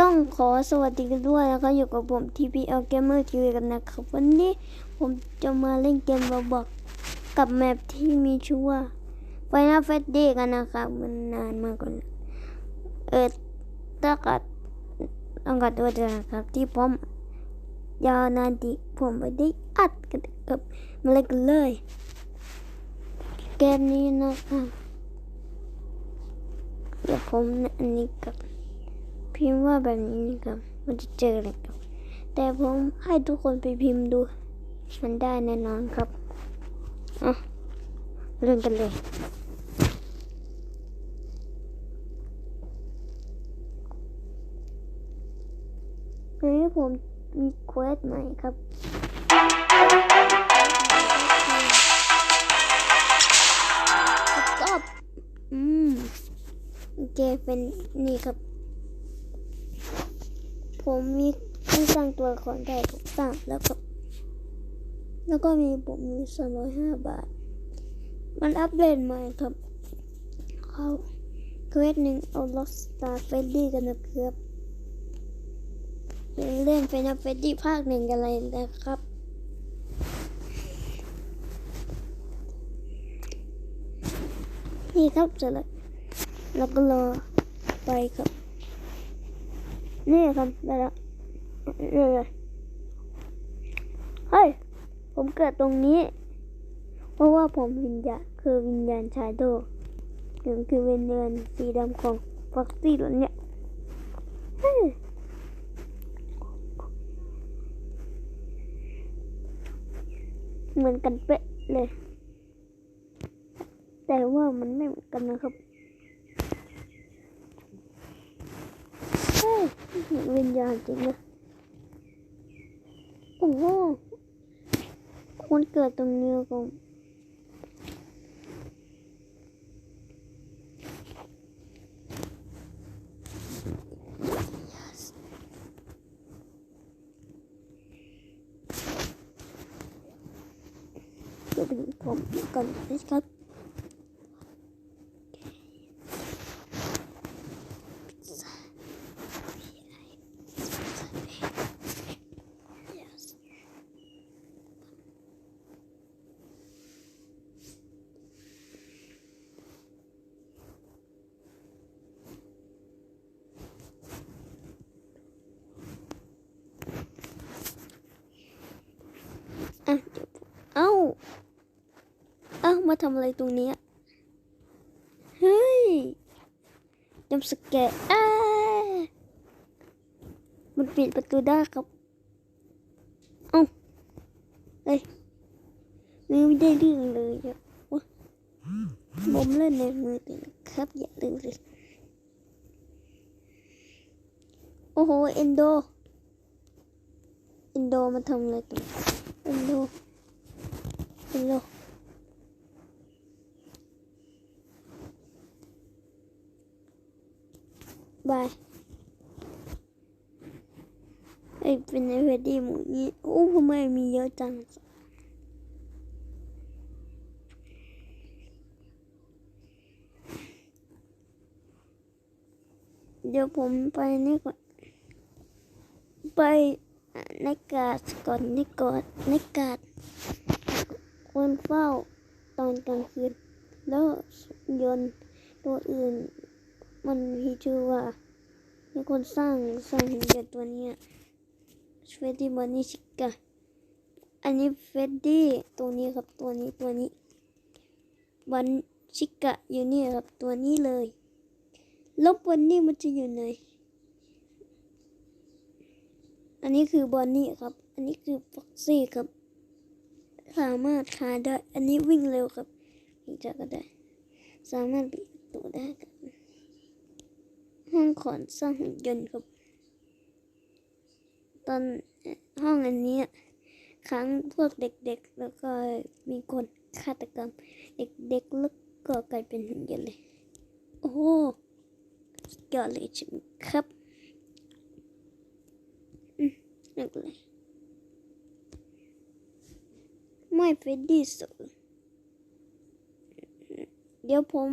ต้องขอสวัสดีกันด้วยนะครับอยู่กับผม TPL Gamer TV กันนะครับ วันนี้ผมจะมาเล่นเกม Roblox กับแมปที่มีชื่อว่า Final Freddy กันนะครับ มันนานมากกว่าเออถ้ากัดต้องกัดตัวด้วยนะครับ ที่ผมยาวนานที่ผมไม่ได้อัดกันกับมาเล่นกันเลย เกมนี้นะครับเดี๋ยวผมอันนี้กับ พิมพ์ว่าแบบนี้ครับ มันจะเจอเลยครับ แต่ผมให้ทุกคนไปพิมพ์ดู มันได้แน่นอนครับอะเริ่มกันเลยวันนี้ผมมีเควสใหม่ครับก็อืมโอเคเป็นนี่ครับ ผมมีผู้สร้างตัวละครได้ถูกสร้างแล้วก็แล้วก็มีผมมีสองร้อยห้าบาท มันอัปเดตใหม่ครับ เขาเควสหนึ่งเอาล็อกสตาร์เฟดดี้กันนะครับเป็นเล่นเป็นเฟดดี้ภาคหนึ่งกันเลยนะครับ นี่ครับเสร็จแล้วแล้วก็รอไปครับ นี่ครับได้แล้วเรื่อยเฮ้ย ผมเกิดตรงนี้ เพราะว่าผมวิญญาณคือวิญญาณชายโดถึงคือวิญญาณสีดำของฟ็อกซี่ตัวเนี้ยเฮ้ยเหมือนกันเป๊ะเลย แต่ว่ามันไม่เหมือนกันนะครับ เฮ้ยเหมือน วิญญาณจริงนะโอ้โหคนเกิดตรงนี้ก็เดี๋ยวดูผมกันนะครับ Yes. อะเดี๋ยวเอ้า เอ้า มาทำอะไรตรงนี้เฮ้ยจำสแกร์อ้ามันปิดประตูได้ครับเอ้าเฮ้ยไม่ได้เรื่องเลยอะวะผมเล่นในมือถือนครับ อย่าลืมเลยโอ้โห เอนโด เอนโดมาทำอะไรตรงนี้เอนโด เอนโด บายไอ้เป็นไอ้เพดดี้หมูนี้โอ้ทำไมมีเยอะจังเดี๋ยวผมไปนี่ก่อน ไปในกาดก่อนในกอดในกาดคนเฝ้าตอนกลางคืนแล้วยนตัวอื่น มันมีชื่อว่ามีคนสร้างสร้างหุ่นยนต์ตัวนี้เฟดดี้บอนนี่ชิกะอันนี้เฟดดี้ตัวนี้ครับตัวนี้ตัวนี้บอนชิกะอยู่นี่ครับตัวนี้เลยแล้วบอนนี่มันจะอยู่ไหนอันนี้คือบอนนี่ครับ อันนี้คือฟ็อกซี่ครับ สามารถคาได้ อันนี้วิ่งเร็วครับวิ่งจากก็ได้ สามารถปิดประตูได้ ขอนสร้างหุ่นยนต์ครับ ตอนห้องอันนี้ครั้งพวกเด็กๆ แล้วก็มีคนฆาตกรรม เด็กๆแล้วก็กลายเป็นหุ่นยนต์เลย โอ้โหยอดเลยใช่ไหมครับอืมนั่นก็เลยไม่เฟดดี้สุดเดี๋ยวผม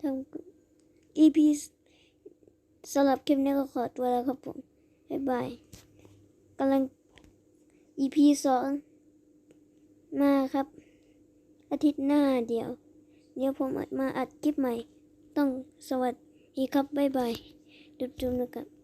ทำ EP สำหรับคลิปนี้ก็ขอตัวแล้วครับผม บ๊ายบายกำลัง EP สองมาครับ อาทิตย์หน้าเดียว เดี๋ยวผมอัดมาอัดคลิปใหม่ ต้องสวัสดีครับ บ๊ายบาย จุ๊บๆนะครับ